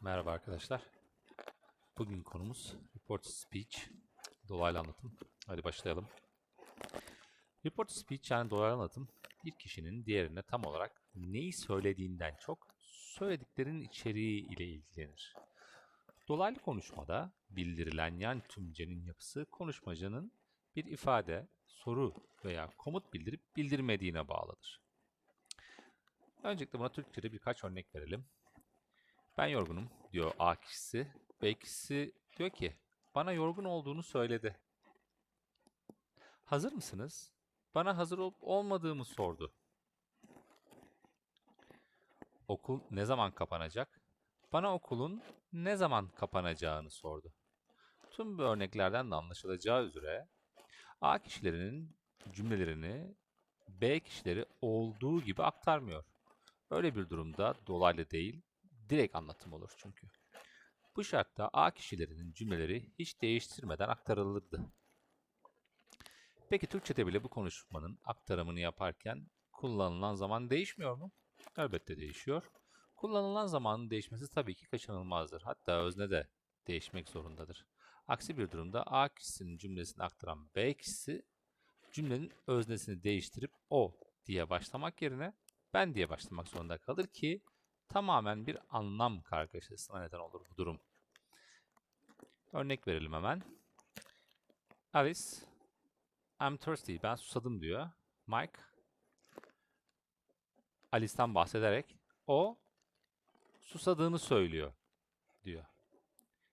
Merhaba arkadaşlar. Bugün konumuz report speech, dolaylı anlatım. Hadi başlayalım. Report speech yani dolaylı anlatım bir kişinin diğerine tam olarak neyi söylediğinden çok söylediklerinin içeriği ile ilgilenir. Dolaylı konuşmada bildirilen yan tümcenin yapısı konuşmacının bir ifade, soru veya komut bildirip bildirmediğine bağlıdır. Öncelikle buna Türkçe'de birkaç örnek verelim. Ben yorgunum diyor A kişisi. B kişisi diyor ki bana yorgun olduğunu söyledi. Hazır mısınız? Bana hazır olup olmadığımı sordu. Okul ne zaman kapanacak? Bana okulun ne zaman kapanacağını sordu. Tüm bu örneklerden de anlaşılacağı üzere A kişilerinin cümlelerini B kişileri olduğu gibi aktarmıyor. Böyle bir durumda dolaylı değil, direkt anlatım olur çünkü. Bu şartta A kişilerinin cümleleri hiç değiştirmeden aktarılırdı. Peki Türkçe'de bile bu konuşmanın aktarımını yaparken kullanılan zaman değişmiyor mu? Elbette değişiyor. Kullanılan zamanın değişmesi tabii ki kaçınılmazdır. Hatta özne de değişmek zorundadır. Aksi bir durumda A kişisinin cümlesini aktaran B kişisi cümlenin öznesini değiştirip o diye başlamak yerine ben diye başlamak zorunda kalır ki tamamen bir anlam kargaşasına neden olur bu durum. Örnek verelim hemen. Alice, I'm thirsty, ben susadım diyor. Mike, Alice'ten bahsederek o susadığını söylüyor diyor.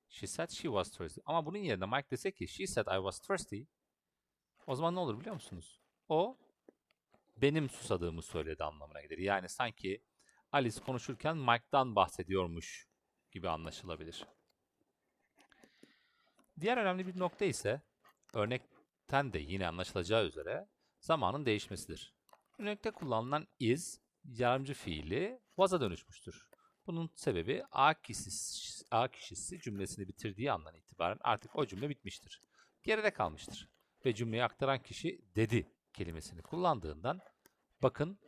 She said she was thirsty. Ama bunun yerine Mike dese ki she said I was thirsty. O zaman ne olur biliyor musunuz? O benim susadığımı söyledi anlamına gelir. Yani sanki Alice konuşurken Mike'dan bahsediyormuş gibi anlaşılabilir. Diğer önemli bir nokta ise örnekten de yine anlaşılacağı üzere zamanın değişmesidir. Örnekte kullanılan is yardımcı fiili was'a dönüşmüştür. Bunun sebebi A kişisi, A kişisi cümlesini bitirdiği andan itibaren artık o cümle bitmiştir. Geride kalmıştır. Ve cümleyi aktaran kişi dedi kelimesini kullandığından bakın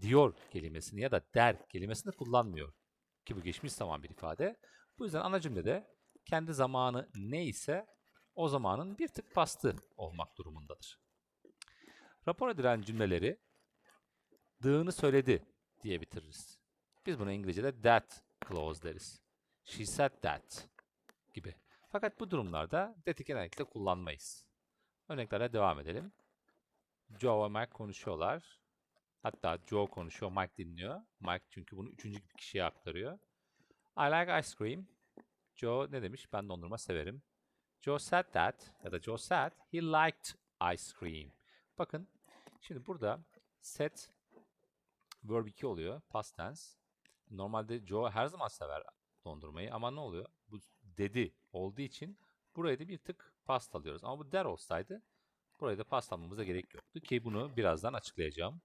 diyor kelimesini ya da der kelimesini kullanmıyor. Ki bu geçmiş zaman bir ifade. Bu yüzden ana cümlede kendi zamanı neyse o zamanın bir tık pastı olmak durumundadır. Rapor edilen cümleleri dığını söyledi diye bitiririz. Biz buna İngilizce'de that clause deriz. She said that gibi. Fakat bu durumlarda that'i genellikle kullanmayız. Örneklerle devam edelim. Joe ve Mike konuşuyorlar. Hatta Joe konuşuyor, Mike dinliyor. Mike çünkü bunu üçüncü bir kişiye aktarıyor. I like ice cream. Joe ne demiş? Ben dondurma severim. Joe said that ya da Joe said he liked ice cream. Bakın şimdi burada said verb 2 oluyor. Past tense. Normalde Joe her zaman sever dondurmayı ama ne oluyor? Bu dedi olduğu için buraya da bir tık past alıyoruz. Ama bu der olsaydı buraya da past almamıza gerek yoktu ki bunu birazdan açıklayacağım.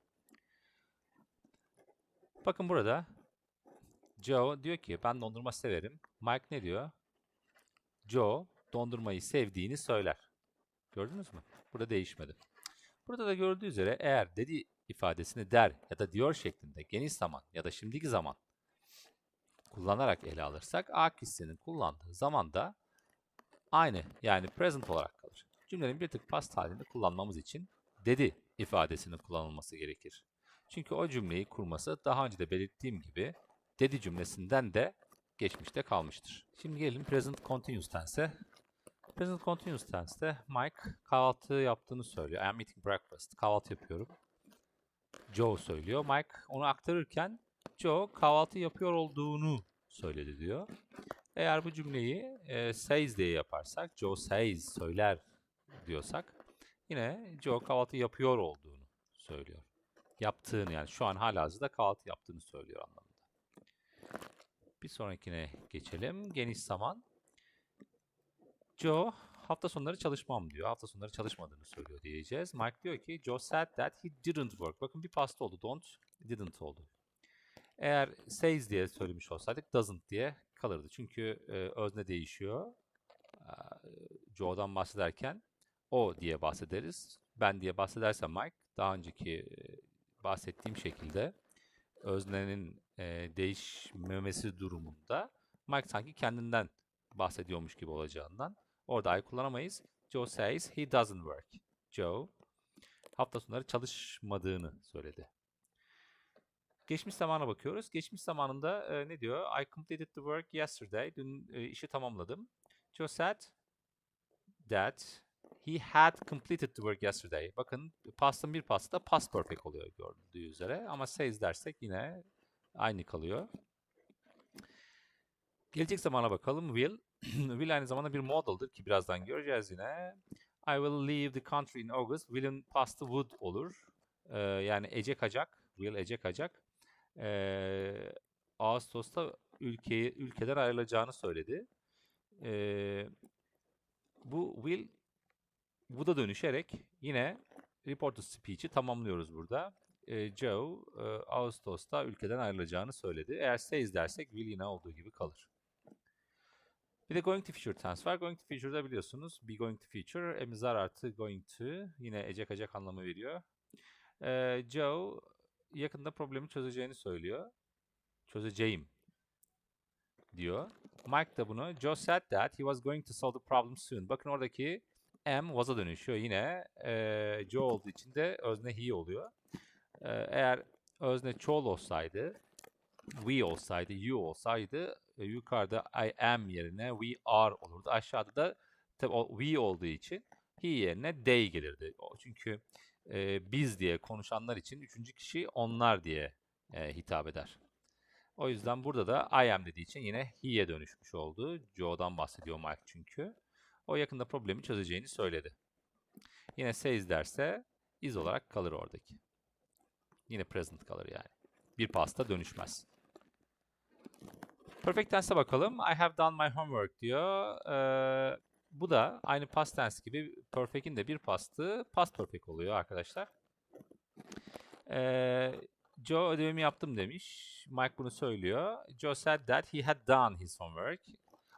Bakın burada Joe diyor ki ben dondurma severim. Mike ne diyor? Joe dondurmayı sevdiğini söyler. Gördünüz mü? Burada değişmedi. Burada da gördüğü üzere eğer dedi ifadesini der ya da diyor şeklinde geniş zaman ya da şimdiki zaman kullanarak ele alırsak A kişisinin kullandığı zaman da aynı yani present olarak kalır. Cümlenin bir tık past halinde kullanmamız için dedi ifadesinin kullanılması gerekir. Çünkü o cümleyi kurması daha önce de belirttiğim gibi dedi cümlesinden de geçmişte kalmıştır. Şimdi gelelim present continuous tense'e. Present continuous tense'te Mike kahvaltı yaptığını söylüyor. I am eating breakfast. Kahvaltı yapıyorum. Joe söylüyor. Mike onu aktarırken Joe kahvaltı yapıyor olduğunu söyledi diyor. Eğer bu cümleyi e, says diye yaparsak, Joe says söyler diyorsak yine Joe kahvaltı yapıyor olduğunu söylüyor. Yaptığını yani şu an halihazırda kahvaltı yaptığını söylüyor anlamında. Bir sonrakine geçelim. Geniş zaman. Joe hafta sonları çalışmam diyor. Hafta sonları çalışmadığını söylüyor diyeceğiz. Mike diyor ki Joe said that he didn't work. Bakın bir pasta oldu. Don't, didn't oldu. Eğer says diye söylemiş olsaydık doesn't diye kalırdı. Çünkü e, özne değişiyor. E, Joe'dan bahsederken o diye bahsederiz. Ben diye bahsedersem Mike daha önceki e, bahsettiğim şekilde öznenin e, değişmemesi durumunda Mike sanki kendinden bahsediyormuş gibi olacağından. Orada I kullanamayız. Joe says he doesn't work. Joe hafta sonları çalışmadığını söyledi. Geçmiş zamana bakıyoruz. Geçmiş zamanında e, ne diyor? I completed the work yesterday. Dün e, işi tamamladım. Joe said that he had completed the work yesterday. Bakın pastın bir pasta past perfect oluyor gördüğü üzere. Ama says dersek yine aynı kalıyor. Gelecek zamana bakalım. Will. Will aynı zamanda bir model'dır ki birazdan göreceğiz yine. I will leave the country in August. Will'in pastı would olur. Ee, yani Ece Kacak. Will Ece Kacak. Ee, Ağustos'ta ülkeyi, ülkeden ayrılacağını söyledi. Ee, bu Will bu da dönüşerek yine reported speech'i tamamlıyoruz burada. Ee, Joe e, Ağustos'ta ülkeden ayrılacağını söyledi. Eğer says dersek will yine olduğu gibi kalır. Bir de going to future var. Going to future'da biliyorsunuz be going to future emizar artı going to yine ecek acak anlamı veriyor. Ee, Joe yakında problemi çözeceğini söylüyor. Çözeceğim diyor. Mike da bunu Joe said that he was going to solve the problem soon. Bakın oradaki am was'a dönüşüyor. Yine e, Joe olduğu için de özne he oluyor. E, eğer özne çoğul olsaydı we olsaydı, you olsaydı e, yukarıda I am yerine we are olurdu. Aşağıda da tabi o we olduğu için he yerine they gelirdi. Çünkü e, biz diye konuşanlar için üçüncü kişi onlar diye e, hitap eder. O yüzden burada da I am dediği için yine he'ye dönüşmüş oldu. Joe'dan bahsediyor Mike çünkü. O yakında problemi çözeceğini söyledi. Yine says derse is olarak kalır oradaki. Yine present kalır yani. Bir pasta dönüşmez. Perfect tense'e bakalım. I have done my homework diyor. Ee, bu da aynı past tense gibi perfect'in de bir pastı past perfect oluyor arkadaşlar. Ee, Joe ödevimi yaptım demiş. Mike bunu söylüyor. Joe said that he had done his homework.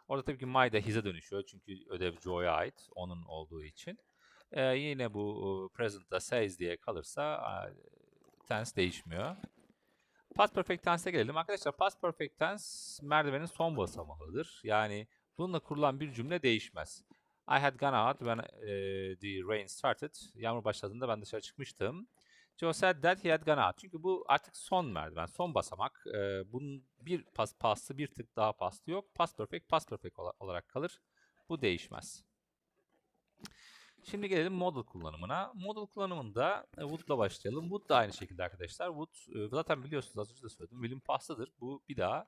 Orada tabii ki my da his'e dönüşüyor. Çünkü ödev Joe'ya ait. Onun olduğu için. Ee, yine bu present'da says diye kalırsa tense değişmiyor. Past Perfect Tense'e gelelim. Arkadaşlar Past Perfect Tense merdivenin son basamağıdır. Yani bununla kurulan bir cümle değişmez. I had gone out when uh, the rain started. Yağmur başladığında ben dışarı çıkmıştım. Joe said that gone out. Çünkü bu artık son merdiven, son basamak. Ee, bunun bir pas, pastı, bir tık daha pastı yok. Past Perfect, Past Perfect olarak kalır. Bu değişmez. Şimdi gelelim model kullanımına. Model kullanımında e, Wood'la başlayalım. Wood da aynı şekilde arkadaşlar. Wood e, zaten biliyorsunuz az önce de söyledim. Will'in pastıdır. Bu bir daha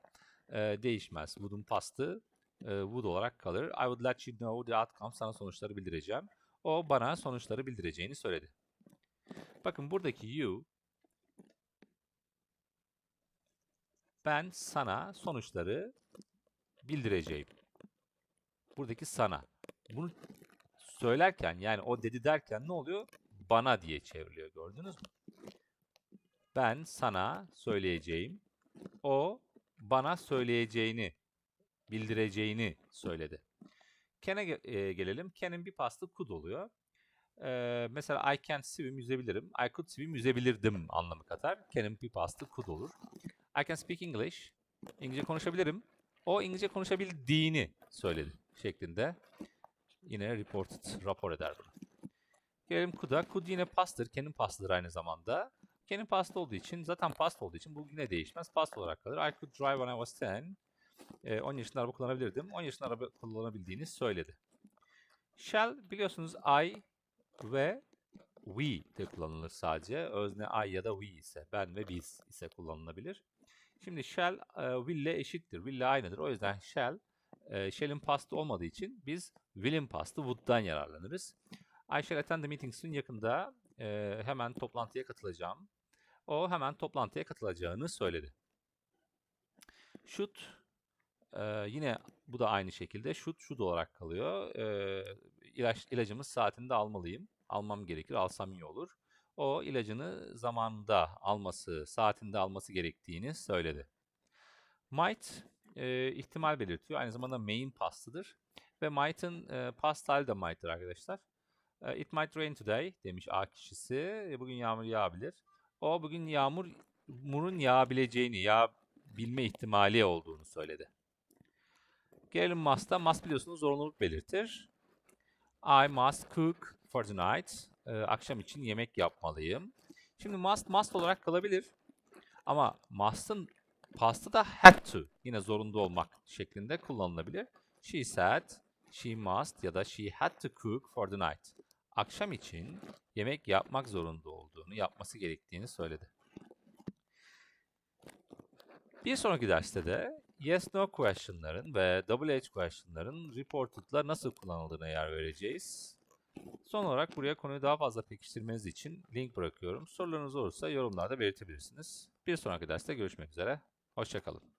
e, değişmez. Wood'un pastı e, Wood olarak kalır. I would let you know the outcome. Sana sonuçları bildireceğim. O bana sonuçları bildireceğini söyledi. Bakın buradaki you ben sana sonuçları bildireceğim. Buradaki sana. Bunu söylerken yani o dedi derken ne oluyor? Bana diye çevriliyor gördünüz mü? Ben sana söyleyeceğim. O bana söyleyeceğini, bildireceğini söyledi. Ken'e e, gelelim. Ken'in bir pastı could oluyor. Ee, mesela I can swim yüzebilirim. I could swim yüzebilirdim anlamı katar. Ken'in bir pastı could olur. I can speak English. İngilizce konuşabilirim. O İngilizce konuşabildiğini söyledi şeklinde. Yine reported, rapor eder bunu. Gelelim COULD'a. COULD yine pastır. Kendi pastıdır aynı zamanda. Kendi past olduğu için, zaten past olduğu için bu yine değişmez. Past olarak kalır. I could drive when I was 10. Ee, 10 yaşında araba kullanabilirdim. 10 yaşında araba kullanabildiğini söyledi. Shall biliyorsunuz I ve we de kullanılır sadece. Özne I ya da we ise, ben ve biz ise kullanılabilir. Şimdi shall e, will ile eşittir. Will ile aynıdır. O yüzden shall e, shall'in pastı olmadığı için biz will'in pastı would'dan yararlanırız. I shall attend the meeting soon yakında e, hemen toplantıya katılacağım. O hemen toplantıya katılacağını söyledi. Should e, yine bu da aynı şekilde should should olarak kalıyor. E, ilaç, ilacımı saatinde almalıyım. Almam gerekir, alsam iyi olur. O ilacını zamanında alması, saatinde alması gerektiğini söyledi. Might e, ihtimal belirtiyor. Aynı zamanda main pastıdır. Ve might'ın e, past hali de might'tır arkadaşlar. E, it might rain today demiş A kişisi. E, bugün yağmur yağabilir. O bugün yağmurun yağabileceğini, yağabilme ihtimali olduğunu söyledi. Gelelim must'a. Must biliyorsunuz zorunluluk belirtir. I must cook for the night. Ee, akşam için yemek yapmalıyım. Şimdi must must olarak kalabilir. Ama must'ın pastı da had to. Yine zorunda olmak şeklinde kullanılabilir. She said, she must ya da she had to cook for the night. Akşam için yemek yapmak zorunda olduğunu, yapması gerektiğini söyledi. Bir sonraki derste de yes no question'ların ve double H question'ların reported'la nasıl kullanıldığına yer vereceğiz. Son olarak buraya konuyu daha fazla pekiştirmeniz için link bırakıyorum. Sorularınız olursa yorumlarda belirtebilirsiniz. Bir sonraki derste görüşmek üzere. Hoşçakalın.